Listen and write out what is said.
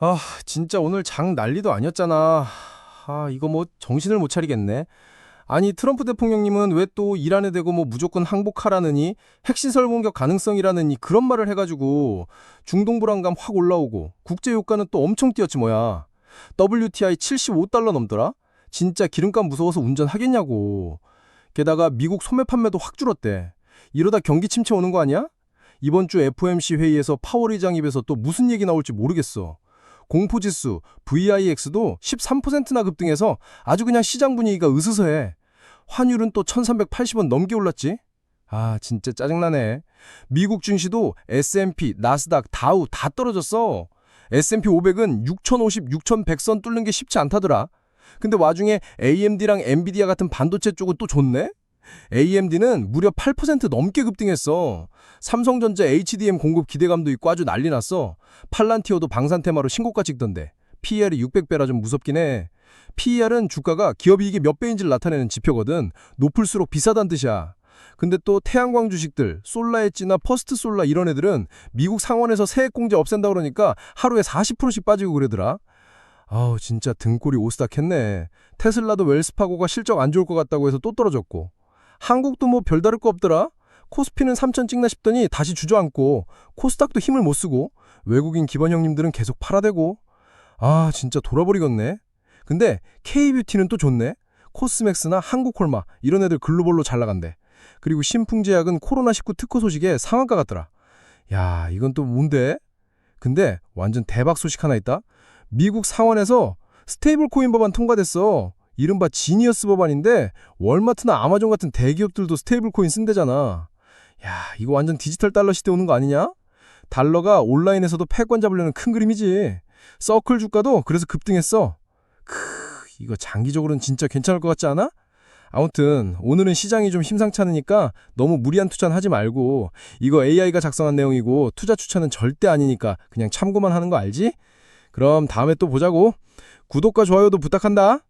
아, 진짜 오늘 장 난리도 아니었잖아. 아, 이거 뭐 정신을 못 차리겠네. 아니, 트럼프 대통령님은 왜 또 이란에 대고 뭐 무조건 항복하라느니 핵시설 공격 가능성이라느니 그런 말을 해가지고 중동 불안감 확 올라오고 국제 유가는 또 엄청 뛰었지 뭐야. WTI 75달러 넘더라? 진짜 기름값 무서워서 운전하겠냐고. 게다가 미국 소매 판매도 확 줄었대. 이러다 경기 침체 오는 거 아니야? 이번 주 FOMC 회의에서 파월 의장 입에서 또 무슨 얘기 나올지 모르겠어. 공포지수 VIX도 13%나 급등해서 아주 그냥 시장 분위기가 으스스해. 환율은 또 1380원 넘게 올랐지? 아, 진짜 짜증나네. 미국 증시도 S&P, 나스닥, 다우 다 떨어졌어. S&P 500은 6050, 6100선 뚫는 게 쉽지 않다더라. 근데 와중에 AMD랑 엔비디아 같은 반도체 쪽은 또 좋네? AMD는 무려 8% 넘게 급등했어. 삼성전자 HDM 공급 기대감도 있고 아주 난리 났어. 팔란티어도 방산 테마로 신고가 찍던데. PER이 600배라 좀 무섭긴 해. PER은 주가가 기업 이익이 몇 배인지를 나타내는 지표거든. 높을수록 비싸단 뜻이야. 근데 또 태양광 주식들, 솔라엣지나 퍼스트 솔라 이런 애들은 미국 상원에서 세액 공제 없앤다 그러니까 하루에 40%씩 빠지고 그러더라. 아우 진짜 등골이 오스닥했네. 테슬라도 웰스파고가 실적 안 좋을 것 같다고 해서 또 떨어졌고. 한국도 뭐 별다를 거 없더라. 코스피는 3천 찍나 싶더니 다시 주저앉고 코스닥도 힘을 못 쓰고 외국인 기반 형님들은 계속 팔아대고 아 진짜 돌아버리겠네. 근데 K뷰티는 또 좋네. 코스맥스나 한국콜마 이런 애들 글로벌로 잘 나간대. 그리고 신풍제약은 코로나19 특허 소식에 상한가 같더라. 야 이건 또 뭔데? 근데 완전 대박 소식 하나 있다. 미국 상원에서 스테이블 코인 법안 통과됐어. 이른바 지니어스 법안인데 월마트나 아마존 같은 대기업들도 스테이블 코인 쓴대잖아. 야, 이거 완전 디지털 달러 시대 오는 거 아니냐? 달러가 온라인에서도 패권 잡으려는 큰 그림이지. 서클 주가도 그래서 급등했어. 크, 이거 장기적으로는 진짜 괜찮을 것 같지 않아? 아무튼 오늘은 시장이 좀 심상찮으니까 너무 무리한 투자는 하지 말고 이거 AI가 작성한 내용이고 투자 추천은 절대 아니니까 그냥 참고만 하는 거 알지? 그럼 다음에 또 보자고. 구독과 좋아요도 부탁한다.